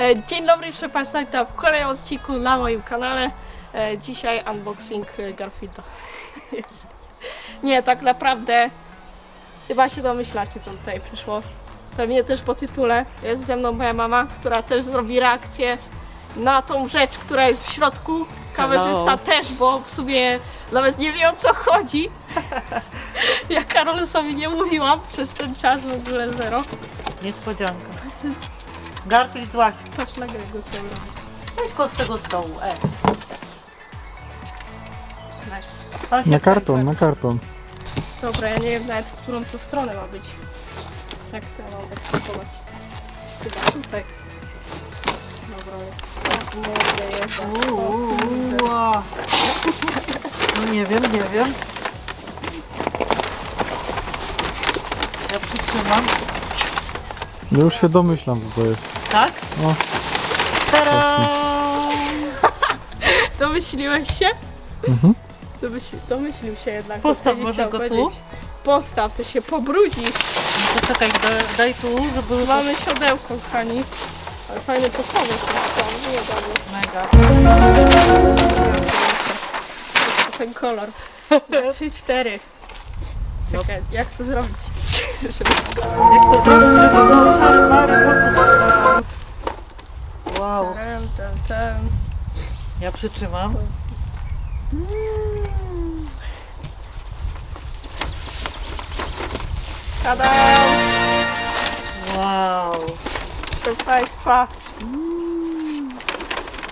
E, Dzień dobry, proszę Państwa, witam w kolejnym odcinku na moim kanale. E, Dzisiaj unboxing e, Garfielda. Nie, tak naprawdę chyba się domyślacie, co tutaj przyszło. Pewnie też po tytule. Jest ze mną moja mama, która też zrobi reakcję na tą rzecz, która jest w środku. Kamerzysta Hello. też, bo w sumie nawet nie wie o co chodzi. Ja Karol sobie nie mówiłam przez ten czas w ogóle zero. Niespodzianka. Garfield złaś. Patrz na Grego, co robi. Weź go z tego stołu, e. Nice. Pan się Na karton, na karton. Dobra, ja nie wiem nawet w którą to stronę ma być. Jak to mam odpakować? Chyba tutaj. Dobra, tak mordę jest. Uuu, ua. No nie wiem, nie wiem. Ja przytrzymam. Ja już się domyślam, co to jest. Tak? O, Tadam! Domyśliłeś się? mhm. Domyśl, domyślił się jednak. Postaw może chciał go tu. powiedzieć. Postaw, to się pobrudzi. No to czekaj, daj, daj tu, żeby... Mamy siodełko, kochani. Ale fajny podstawy są. są, Nie dobry. Mega. Ten kolor. Trzy, cztery. Czekaj, jak to zrobić? Żeby... Jak to zrobić, żeby było czary mary fokus. Wow, Ten, ten, ten. ja przytrzymam. Tada! Wow. Proszę Państwa,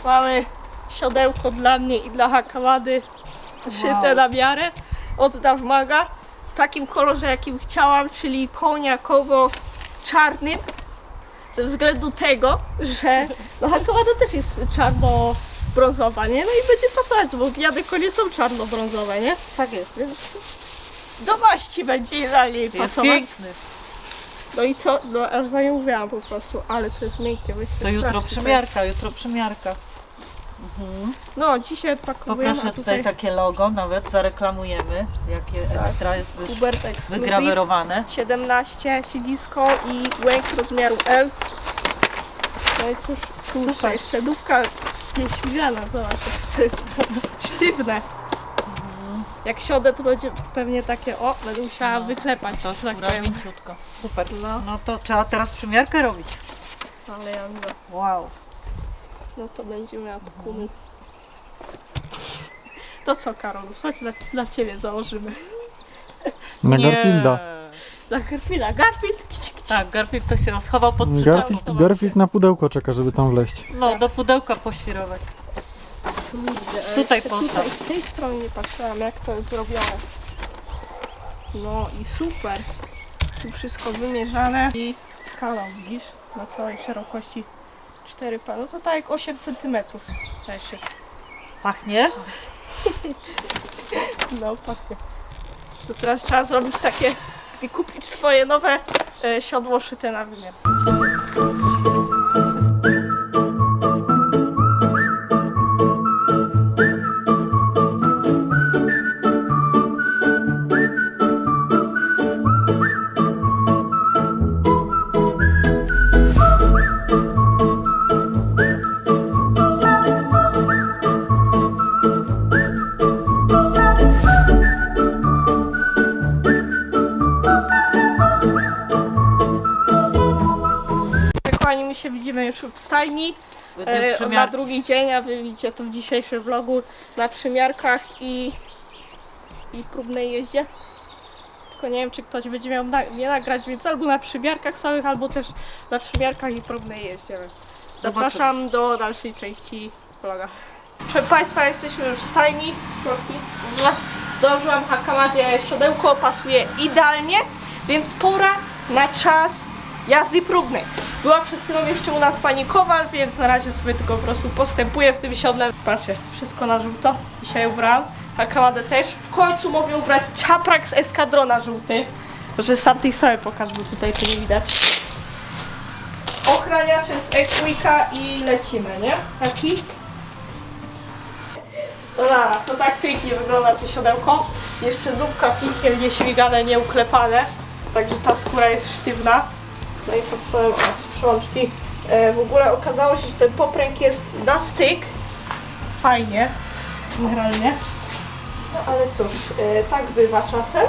mamy siodełko dla mnie i dla Hakamady szyte Wow. na miarę od Dawmaga w takim kolorze jakim chciałam, czyli koniakowo-czarnym ze względu tego, że no Hakamada też jest czarno-brązowa, nie? No i będzie pasować, bo pijane konie są czarno-brązowe, nie? Tak jest. Więc do maści będzie idealnie pasować. piękny. No i co? No aż za nią mówiłam po prostu, ale to jest miękkie, To jutro przymiarka, jutro przymiarka. Mhm. No, dzisiaj odpakowujemy, Poproszę a tutaj tutaj takie logo, nawet zareklamujemy, jakie Tak. ekstra jest wyż- Hubert Exclusive wygrawerowane. 17 siedzisko i łęk rozmiaru L. No i cóż, kurczę, Super. jeszcze nówka nieśmigana, zobacz, to jest sztywne. Jak siądę, to będzie pewnie takie, o, będę musiała No, wyklepać, To że tak skóra powiem. mięciutka. Super. No, No to trzeba teraz przymiarkę robić. ale ja no, Wow. No to będzie miała kumy. To co, Karol, chodź dla, dla Ciebie założymy. Na Nie. Garfielda. Dla Garfielda. Garfield, kici, kici. Tak, Garfield to się schował pod Garfield. Garfield na pudełko czeka, żeby tam wleźć. No, do pudełka poświrować. Kurde, Tutaj jeszcze postaw. Tutaj z tej strony nie patrzyłam jak to jest zrobione. No i super. Tu wszystko wymierzane i kanał widzisz na całej szerokości 4 p. No to tak jak 8 cm. Jeszcze. Pachnie? No pachnie. To teraz trzeba zrobić takie i kupić swoje nowe e, siodło szyte na wymiar. Się widzimy już w stajni. E, na drugi dzień, a wy widzicie to w dzisiejszym vlogu na przymiarkach i, i próbnej jeździe. Tylko nie wiem, czy ktoś będzie miał na, nie nagrać, więc albo na przymiarkach samych, albo też na przymiarkach i próbnej jeździe. Zapraszam do dalszej części vloga. Proszę Państwa, jesteśmy już w stajni. Proszę. Założyłam Hakamadzie siodełko, pasuje idealnie, więc pora na czas jazdy próbnej. Była przed chwilą jeszcze u nas pani Kowal, więc na razie sobie tylko po prostu postępuję w tym siodle. Patrzcie, wszystko na żółto. Dzisiaj ubrałam. Hakamadę też. W końcu mogę ubrać czaprak z eskadrona żółty. Może z tamtej strony pokaż, bo tutaj to nie widać. Ochraniacze z Equika i lecimy, nie? Taki? Dobra, to tak pięknie wygląda to siodełko. Jeszcze dupka pięknie nieśmigane, nieuklepane. Także ta skóra jest sztywna. No i pod spodem o, sprzączki E, w ogóle okazało się, że ten popręg jest na styk. Fajnie, generalnie. No ale cóż, e, tak bywa czasem.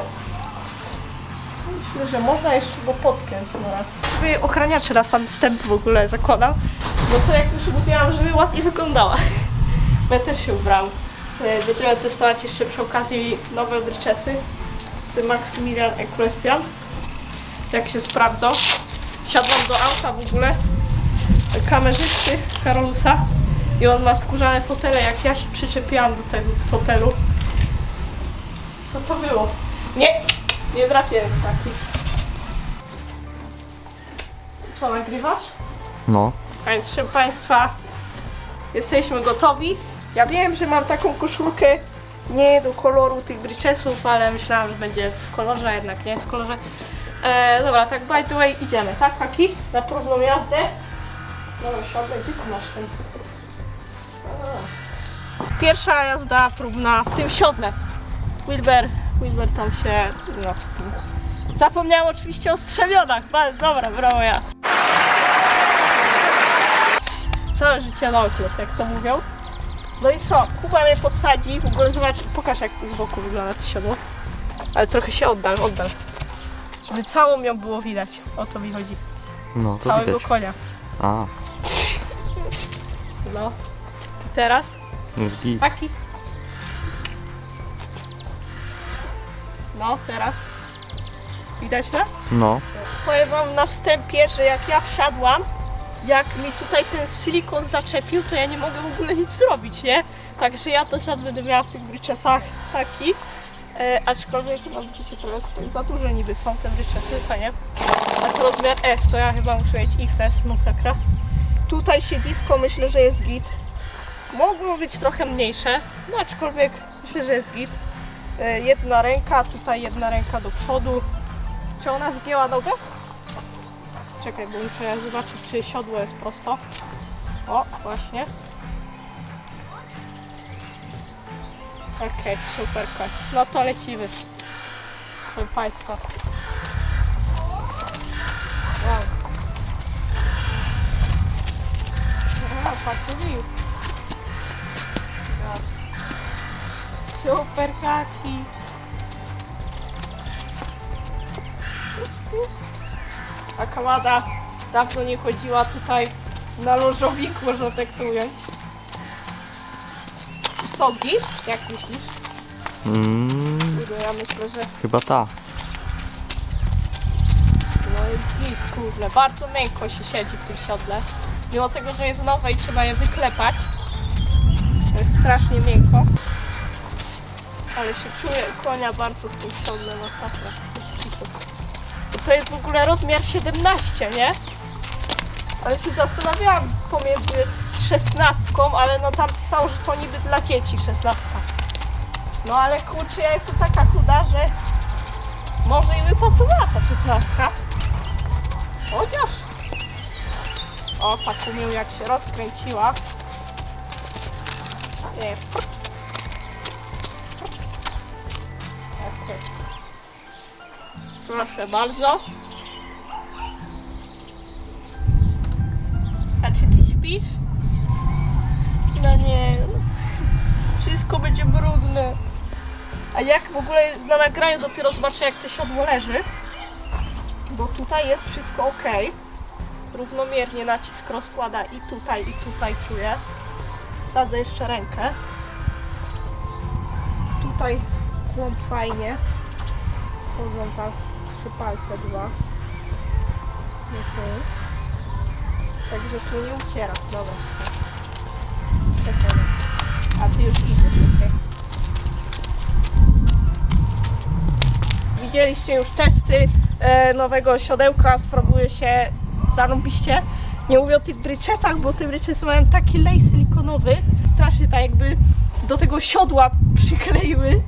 Myślę, że można jeszcze go podpiąć na raz. Żeby ochraniacze na sam wstęp w ogóle zakładam, no to jak już mówiłam, żeby ładnie wyglądała. Ja też się ubrałam. E, Będziemy testować jeszcze przy okazji nowe bryczesy z Maximilian Equestrian. Jak się sprawdzą. Siadłam do auta w ogóle kamerzysty Karolusa i on ma skórzane fotele, jak ja się przyczepiłam do tego fotelu. Co to było? Nie! Nie trafiłem w taki. Co, nagrywasz? No. A więc proszę Państwa, jesteśmy gotowi. Ja wiem, że mam taką koszulkę nie do koloru tych bryczesów, ale myślałam, że będzie w kolorze, a jednak nie jest w kolorze. E, dobra, tak by the way idziemy, tak Haki? Na próbną jazdę. Dobra, siadę, gdzie ty masz ten? A. Pierwsza jazda próbna w tym siodle. Wilber, Wilber tam się, no. Zapomniałam oczywiście o strzemionach, dobra, brawo ja. Całe życie na oklep, jak to mówią. No i co? Kuba mnie podsadzi, w ogóle zobacz, pokaż jak to z boku wygląda to siodło. Ale trochę się oddal, oddal. Żeby całą ją było widać. O to mi chodzi. No, to Całego widać. konia. A, No. I teraz? git. Taki. No, teraz. Widać to? No. Powiem wam na wstępie, że jak ja wsiadłam, jak mi tutaj ten silikon zaczepił, to ja nie mogę w ogóle nic zrobić, nie? Także ja to siad będę miała w tych bryczesach taki. E, aczkolwiek no widzicie trochę tutaj za duże niby są te bryczesy, fajnie. A to rozmiar S, to ja chyba muszę mieć XS, masakra. Tutaj siedzisko myślę, że jest git. Mogło być trochę mniejsze, no aczkolwiek myślę, że jest git. E, jedna ręka, tutaj jedna ręka do przodu. Czy ona zgięła nogę? Czekaj, bo muszę zobaczyć, czy siodło jest prosto. O, właśnie. Okej, super koń. No to lecimy. Proszę Państwa. Wow. Aha, pakuj. Super kaki. A Kamada dawno nie chodziła tutaj na lożowik, można tak to ująć. Sogi, jak myślisz? Mm, Kurde, ja myślę, że chyba ta. no jest git, kurde. Bardzo miękko się siedzi w tym siodle. Mimo tego, że jest nowe i trzeba je wyklepać. To jest strasznie miękko. Ale się czuję konia bardzo z tym siodlem, masakra. Bo To jest w ogóle rozmiar 17, nie? Ale się zastanawiałam pomiędzy 16, ale no tam pisało, że to niby dla dzieci 16. No ale kurczę, ja jestem taka chuda, że może i by pasowała ta 16. Chociaż. O, tak umiał jak się rozkręciła. Nie. Proszę bardzo. A czy ty śpisz? No nie. Wszystko będzie brudne. A jak w ogóle na nagraniu dopiero zobaczę jak to siodło leży. Bo tutaj jest wszystko ok. Równomiernie nacisk rozkłada i tutaj, i tutaj czuję. Wsadzę jeszcze rękę. Tutaj kłąb fajnie. Chodzą tam trzy palce, dwa. Mhm. Także tu nie uciera. Dobra. A ty już idziesz, okej. Widzieliście już testy e, nowego siodełka, sprawuje się zarąbiście. Nie mówię o tych bryczesach, bo te bryczesy mają taki lej silikonowy, strasznie tak jakby do tego siodła przykleiły.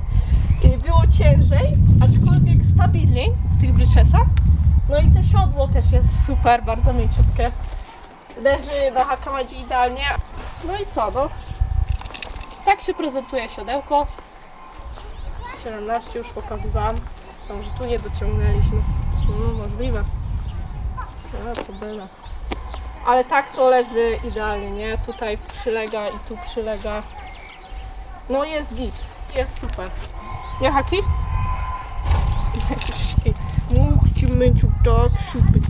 I Było ciężej, aczkolwiek stabilniej w tych bryczesach. No i to siodło też jest super, bardzo mięciutkie. Leży na hakamadzie idealnie. No i co, no? Tak się prezentuje siodełko. 17 już pokazywałam. Tam, że tu nie dociągnęliśmy. No możliwe. No to byle. Ale tak to leży idealnie, nie? Tutaj przylega i tu przylega. No jest git, jest super. Nie haki? Muchcimy tak super.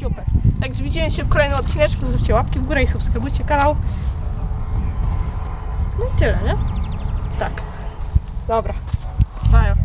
Super. Także widzimy się w kolejnym odcineczku. Zostawcie łapki w górę i subskrybujcie kanał. No i tyle, nie? Tak. Dobra. Bye.